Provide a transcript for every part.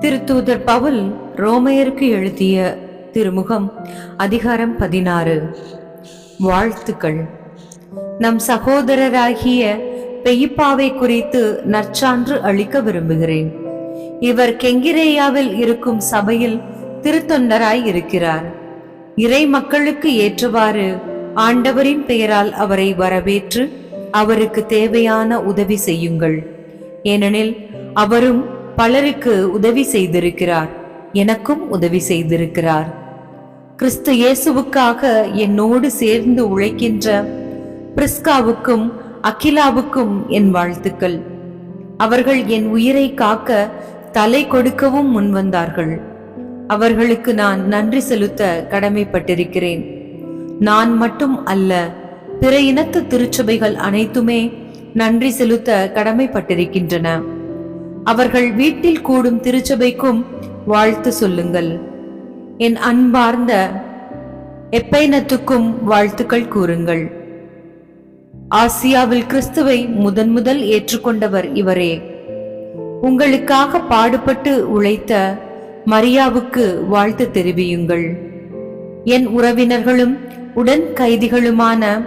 திருத்தூதர் பவுல் ரோமையருக்கு எழுதிய திருமுகம் அதிகாரம் பதினாறு. வாழ்த்துக்கள். நம் சகோதரராகிய பெய்ப்பாவை குறித்து நற்சான்று அளிக்க விரும்புகிறேன். இவர் கெங்கிரேயாவில் இருக்கும் சபையில் திருத்தொண்டராய் இருக்கிறார். இறை மக்களுக்கு ஏற்றவாறு ஆண்டவரின் பெயரால் அவரை வரவேற்று அவருக்கு தேவையான உதவி செய்யுங்கள். ஏனெனில் அவரும் பலருக்கு உதவி செய்திருக்கிறார். எனக்கும் உதவி செய்திருக்கிறார். கிறிஸ்து இயேசுவுக்காக என்னோடு சேர்ந்து உழைக்கின்ற பிரிஸ்காவுக்கும் அகிலாவுக்கும் என் வாழ்த்துக்கள். அவர்கள் என் உயிரை காக்க தலை கொடுக்கவும் முன்வந்தார்கள். அவர்களுக்கு நான் நன்றி செலுத்த கடமைப்பட்டிருக்கிறேன். நான் மட்டும் அல்ல பிற இனத்து திருச்சபைகள் அனைத்துமே நன்றி செலுத்த கடமைப்பட்டிருக்கின்றன. அவர்கள் வீட்டில் கூடும் திருச்சபைக்கும் வாழ்த்து சொல்லுங்கள். என் அன்பார்ந்த எப்பைனத்துக்கும் வாழ்த்துக்கள் கூறுங்கள். ஆசியாவில் கிறிஸ்துவை முதன் முதல் ஏற்றுக்கொண்டவர் இவரே. உங்களுக்காக பாடுபட்டு உழைத்த மரியாவுக்கு வாழ்த்து தெரிவியுங்கள். என் உறவினர்களும் உடன் கைதிகளுமான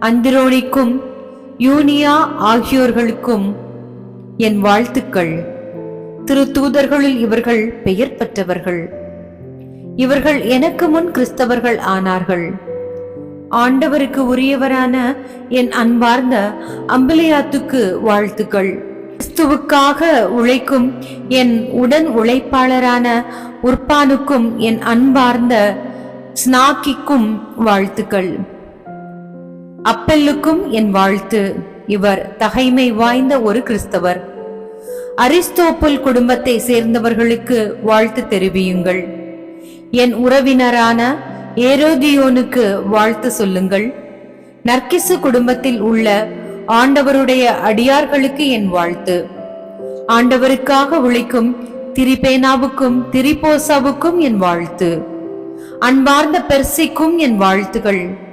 அந்திரோனிக்கும் யூனியா ஆகியோர்களுக்கும் என் வாழ்த்துக்கள். திரு தூதர்களில் இவர்கள் பெயர் பெற்றவர்கள். இவர்கள் எனக்கு முன் கிறிஸ்தவர்கள் ஆனார்கள். ஆண்டவருக்கு உரியவரான என் அன்பார்ந்த அம்பிலியாத்துக்கு வாழ்த்துக்கள். கிறிஸ்துவுக்காக உழைக்கும் என் உடன் உழைப்பாளரான உர்பானுக்கும் என் அன்பார்ந்த ஸ்னாக்கிக்கும் வாழ்த்துக்கள். அப்பெல்லுக்கும் என் வாழ்த்து. இவர் தகைமை வாய்ந்த ஒரு கிறிஸ்தவர். அரிஸ்தோப்புல் குடும்பத்தை சேர்ந்தவர்களுக்கு வாழ்த்து தெரிவியுங்கள். என் உறவினரான ஏரோதியோனுக்கு வாழ்த்து சொல்லுங்கள். நர்கிசு குடும்பத்தில் உள்ள ஆண்டவருடைய அடியார்களுக்கு என் வாழ்த்து. ஆண்டவருக்காக உழைக்கும் திரிபேனாவுக்கும் திரிபோசாவுக்கும் என் வாழ்த்து. அன்பார்ந்த பெர்சிக்கும் என் வாழ்த்துகள்.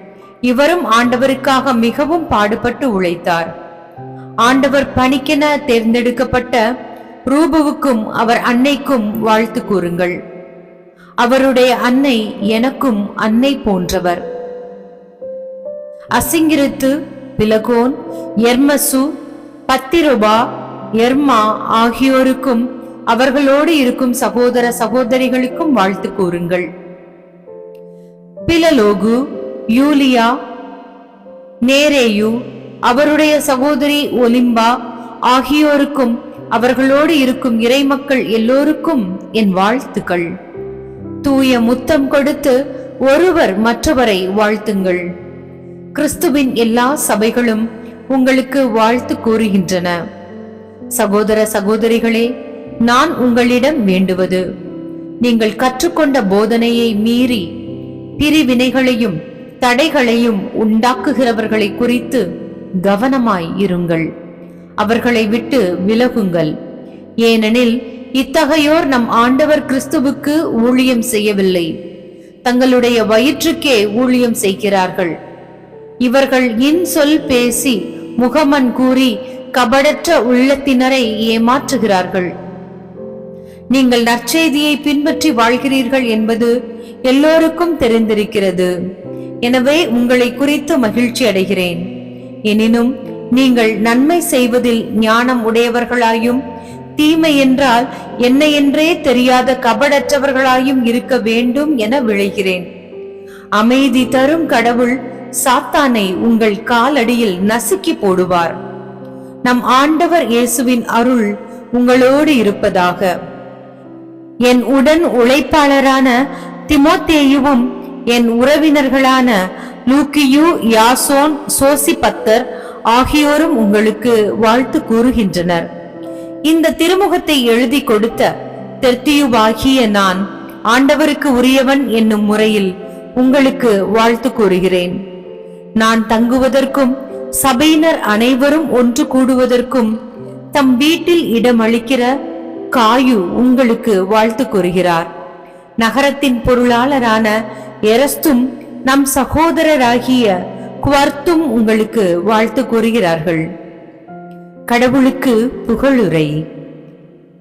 இவரும் ஆண்டவருக்காக மிகவும் பாடுபட்டு உழைத்தார். ஆண்டவர் பணிக்கென தேர்ந்தெடுக்கப்பட்ட ரூபுவுக்கும் அவர் அன்னைக்கும் வாழ்த்து கூறுங்கள். அவருடைய அன்னை எனக்கும் அன்னை போன்றவர். அசிங்கிருத்து பிலகோன் எர்மசு பத்திருபா எர்மா ஆகியோருக்கும் அவர்களோடு இருக்கும் சகோதர சகோதரிகளுக்கும் வாழ்த்து கூறுங்கள். பிலலோகு யூலியா நேரேயு அவருடைய சகோதரி ஒலிம்பா ஆகியோருக்கும் அவர்களோடு இருக்கும் இறைமக்கள் எல்லோருக்கும் என் வாழ்த்துக்கள். தூய முத்தம் கொடுத்து ஒருவர் மற்றவரை வாழ்த்துங்கள். கிறிஸ்துவின் எல்லா சபைகளும் உங்களுக்கு வாழ்த்து கூறுகின்றன. சகோதர சகோதரிகளே நான் உங்களிடம் வேண்டுவது நீங்கள் கற்றுக்கொண்ட போதனையை மீறி பிரிவினைகளையும் தடைகளையும் உண்டாக்குகிறவர்களை குறித்து கவனமாய் இருங்கள். அவர்களை விட்டு விலகுங்கள். ஏனெனில் இத்தகையோர் நம் ஆண்டவர் கிறிஸ்துவுக்கு ஊழியம் செய்யவில்லை. தங்களுடைய வயிற்றுக்கே ஊழியம் செய்கிறார்கள். இவர்கள் இன் சொல் பேசி முகமன் கூறி கபடற்ற உள்ளத்தினரை ஏமாற்றுகிறார்கள். நீங்கள் நற்செய்தியை பின்பற்றி வாழ்கிறீர்கள் என்பது எல்லோருக்கும் தெரிந்திருக்கிறது. எனவே உங்களை குறித்து மகிழ்ச்சி அடைகிறேன். எனினும் நீங்கள் நன்மை செய்வதில் ஞானம் உடையவர்களாயும் தீமை என்றால் என்ன என்றே தெரியாத கபடற்றவர்களாயும் இருக்க வேண்டும் என விளைகிறேன் அமைதி தரும் கடவுள் சாத்தானை உங்கள் காலடியில் நசுக்கி போடுவார். நம் ஆண்டவர் இயேசுவின் அருள் உங்களோடு இருப்பதாக. என் உடன் உழைப்பாளரான திமோத்தேயுவும் என் உறவினர்களான லூக்கியு யாசோன் சோசிபத்தர் ஆகியோரும் உங்களுக்கு வாழ்த்து கூறுகின்றனர். இந்த திருமுகத்தை எழுதி கொடுத்த தெர்த்தியுவாகிய நான் ஆண்டவருக்கு உரியவன் என்னும் முறையில் உங்களுக்கு வாழ்த்து கூறுகிறேன். நான் தங்குவதற்கும் சபையினர் அனைவரும் ஒன்று கூடுவதற்கும் தம் வீட்டில் இடமளிக்கிற காயு உங்களுக்கு வாழ்த்து கூறுகிறார். நகரத்தின் பொருளாளரான எரஸ்தும் நம் சகோதரராகிய குவர்த்தும் உங்களுக்கு வாழ்த்து கூறுகிறார்கள். கடவுளுக்கு புகழுரை.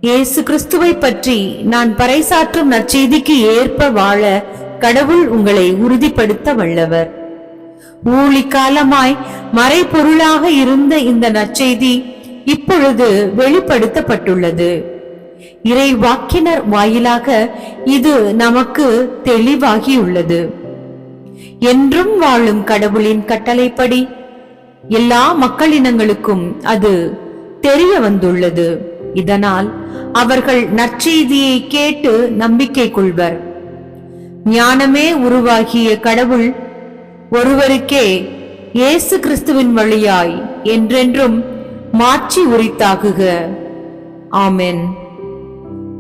இயேசு கிறிஸ்துவை பற்றி நான் பறைசாற்றும் நற்செய்திக்கு ஏற்ப வாழ கடவுள் உங்களை உறுதிப்படுத்த வல்லவர். ஊழி காலமாய் மறைபொருளாக இருந்த இந்த நற்செய்தி இப்பொழுது வெளிப்படுத்தப்பட்டுள்ளது. இறை வாக்கினர் வாயிலாக இது நமக்கு தெளிவாகியுள்ளது. என்றும் வாழும் கடவுளின் கட்டளைப்படி எல்லா மக்களினங்களுக்கும் அது தெரிய வந்துள்ளது இதனால் அவர்கள் நற்செய்தியை கேட்டு நம்பிக்கை கொள்வர். ஞானமே உருவாகிய கடவுள் ஒருவருக்கே இயேசு கிறிஸ்துவின் வழியாய் என்றென்றும் மாற்றி உரித்தாகுக ஆமென்.